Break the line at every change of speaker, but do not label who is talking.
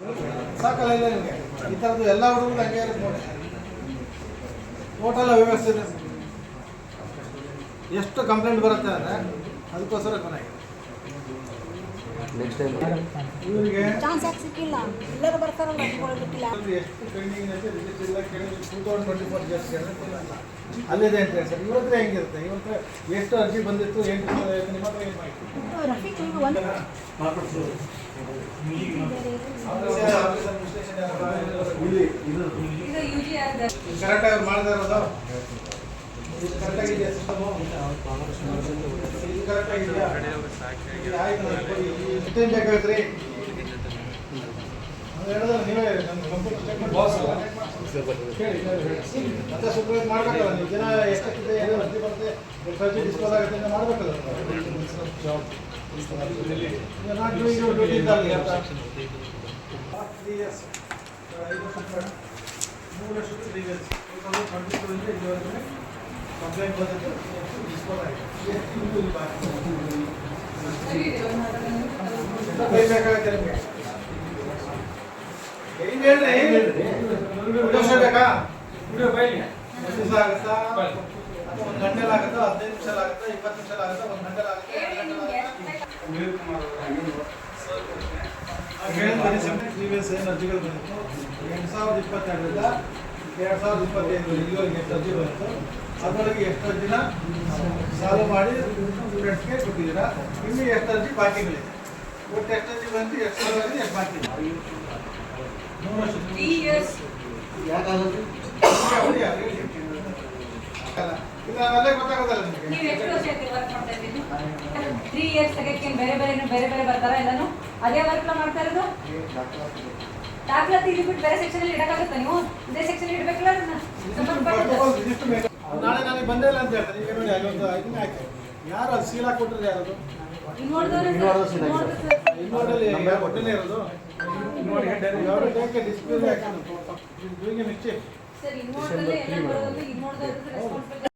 ಸಾಕಲ್ಲ ನಿಮಗೆ? ಈ ಥರದ್ದು ಎಲ್ಲ ಹುಡುಗರು ಹಂಗೆ ಇರುತ್ತೆ ಟೋಟಲ್ ವ್ಯವಸ್ಥೆ ಎಷ್ಟು ಕಂಪ್ಲೇಂಟ್ ಬರುತ್ತೆ ಅಂದರೆ, ಅದಕ್ಕೋಸ್ಕರ ಕೊನೆಗೆ
ನೆಕ್ಸ್ಟ್ ಟೈಮ್
ಇವರಿಗೆ
ಚಾನ್ಸ್ ಯಾಕೆ ಸಿಕ್ಕಿಲ್ಲ? ಎಲ್ಲರೂ ಬರ್ತಾರಲ್ಲ ಅನ್ಕೊಳ್ಳೋದಕ್ಕಿಲ್ಲ
ಎಷ್ಟು ಪೆಂಡಿಂಗ್ ಅಂತ ರಿಜಿಸ್ಟರ್ ಇಲ್ಲ ಕೇಳಿ two thousand twenty four just ಅಲ್ಲಿದೆ ಅಂತ ಸರ್ ಇವ್ರ ಹತ್ರ ಹೆಂಗಿರುತ್ತೆ? ಇವ್ರ ಹತ್ರ ಎಷ್ಟು ಅರ್ಜಿ ಬಂದಿತ್ತು ಏನು ನಿಮ್ಮ ಹತ್ರ ಏನು ಮಾಹಿತಿ?
ರಫೀಕ್ ಈಗ ಒಂದು
ಕರೆಕ್ಟಾಗಿ ಅವ್ರು ಮಾಡ್ತಾ ಇರೋದು? ಮತ್ತೆ ಸೂಪರ್ವೈಸ್ ಮಾಡ್ಬೇಕಲ್ಲ ನೀವು? ದಿನ ಎಷ್ಟಾಗ್ತದೆ ಏನೋ ಅರ್ಜಿ ಬರುತ್ತೆ? ಅರ್ಜಿ ಡಿಸ್ಪೋಸ್ ಆಗುತ್ತೆ ಅಂತ ಮಾಡ್ಬೇಕಲ್ಲ ನೀವು? ನಾಟ್ ಡೂಯಿಂಗ್ ಯುವರ್ ಡ್ಯೂಟಿ ಇದ್ದಲ್ಲಿ ತ್ರೀ ಇಯರ್ಸ್ ಐದು ವರ್ಷ ಮೂರು ವರ್ಷದ ತ್ರೀ ಇಯರ್ಸ್ ಇದುವರೆಗೆ ಕಂಪ್ಲೇಂಟ್ ಬಂದಿತ್ತು ಡಿಸ್ಪೋಸ್ ಆಗಿದೆ ಎಷ್ಟು ಬೇಕಾಗುತ್ತೆ ನಿಮಗೆ ಹೆಂಗ್ ಹೇಳ್ರಿ ವಿಡಿಯೋ ವರ್ಷ ಬೇಕಾ ವಿಡಿಯೋ ಬೈಲಿ ಒಂದು ದಿವಸ ಆಗುತ್ತಾ ಅಥವಾ ಒಂದು ಗಂಟೆಲಿ ಆಗುತ್ತಾ ಹದಿನೈದು ನಿಮಿಷ ಆಗುತ್ತಾ ಇಪ್ಪತ್ತು ನಿಮಿಷ ಆಗುತ್ತಾ ಒಂದು ಗಂಟೆಲಿ ಆಗುತ್ತಾ ಎರಡು ಗಂಟೆಲಿ ಆಗುತ್ತಾ ಪ್ರೀವಿಯಸ್ ಏನು ಅರ್ಜಿಗಳು ಬಂದಿತ್ತು ಎರಡು ಸಾವಿರದ ಇಪ್ಪತ್ತೆರಡರಿಂದ ಎರಡು ಸಾವಿರದ ಇಪ್ಪತ್ತೈದು ಇಲ್ಲಿವರೆಗೆ ಎಷ್ಟು ಅರ್ಜಿ ಬಂತು ಅದರೊಳಗೆ ಎಷ್ಟು ದಿನ ಸಾಲ ಮಾಡಿ ಸ್ಟೂಡೆಂಟ್ಸ್ಗೆ ಕೊಟ್ಟಿದ್ದೀರಾ? ಇನ್ನು ಎಷ್ಟು ಅರ್ಜಿ ಬಾಕಿಗಳಿದೆ ಒಟ್ಟು ಎಷ್ಟು ಅರ್ಜಿ ಬಂತು ಎಷ್ಟು ಅರ್ಜಿ ಎಷ್ಟು ಬಾಕಿ. ಅಲ್ಲ, ಗೊತ್ತಾಗೋದಲ್ಲ
ತ್ರೀ ಇಯರ್ಸ್ ತೆಗೆಕ್ಕೆ ಬೇರೆ ಬೇರೆ ಬೇರೆ ಬೇರೆ ಬರ್ತಾರ ಎಲ್ಲಾನು? ಅದೇ ವರ್ಕ್ ಮಾಡ್ತಾ ಇರೋದು? ದಾಖಲಾತಿ ಇಲ್ಲಿ ಬಿಟ್ಟು ಬೇರೆ ಸೆಕ್ಷನ್ ಅಲ್ಲಿ ಇಡಕ್ಕಾಗುತ್ತಾ ನೀವು? ಇದೇ ಸೆಕ್ಷನ್ ಇಡಬೇಕಲ್ಲ ಅದನ್ನ? ಸಂಬಂಧಪಟ್ಟಿದ್ದು
ನಾಳೆ ನನಗೆ ಬಂದೇ ಇಲ್ಲ ನೋಡಿ ಅಲ್ಲೊಂದು ಇದನ್ನ ಹಾಕಿ. ಯಾರು ಅದು ಸೀಲ ಹಾಕೊಟ್ರೆ ಯಾರದು. ಇನ್ನೋಡಲ್ಲಿ ಒಟ್ಟನೇ ಇರೋದು ಯಾರು ಟೇಕ್ ಡಿಸ್ಪ್ಲೇ ಹಾಕಿ ಡೂಯಿಂಗ್ ಮಿಸ್ಟೇಕ್
ಸರ್ ಇನ್ನೋಡಲ್ಲಿ ಎಲ್ಲ ಬರೋದು ರೆಸ್ಪಾನ್ಸಿಬಿಲಿಟಿ